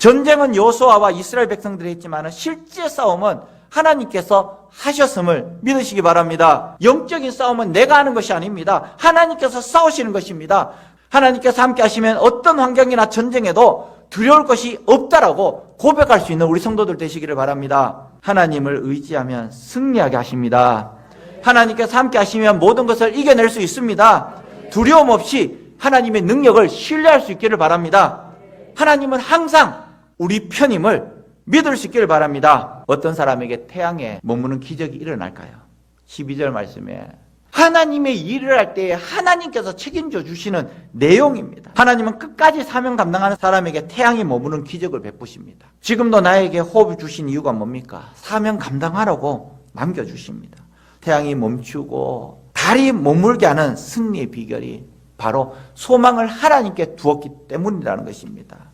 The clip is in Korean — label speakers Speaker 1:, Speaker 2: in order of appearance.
Speaker 1: 전쟁은 여호수아와 이스라엘 백성들이 했지만 실제 싸움은 하나님께서 하셨음을 믿으시기 바랍니다. 영적인 싸움은 내가 하는 것이 아닙니다. 하나님께서 싸우시는 것입니다. 하나님께서 함께 하시면 어떤 환경이나 전쟁에도 두려울 것이 없다라고 고백할 수 있는 우리 성도들 되시기를 바랍니다. 하나님을 의지하면 승리하게 하십니다. 하나님께서 함께 하시면 모든 것을 이겨낼 수 있습니다. 두려움 없이 하나님의 능력을 신뢰할 수 있기를 바랍니다. 하나님은 항상 우리 편임을 믿을 수 있기를 바랍니다. 어떤 사람에게 태양에 머무는 기적이 일어날까요? 12절 말씀에 하나님의 일을 할 때 하나님께서 책임져 주시는 내용입니다. 하나님은 끝까지 사명 감당하는 사람에게 태양이 머무는 기적을 베푸십니다. 지금도 나에게 호흡을 주신 이유가 뭡니까? 사명 감당하라고 남겨주십니다. 태양이 멈추고 달이 머물게 하는 승리의 비결이 바로 소망을 하나님께 두었기 때문이라는 것입니다.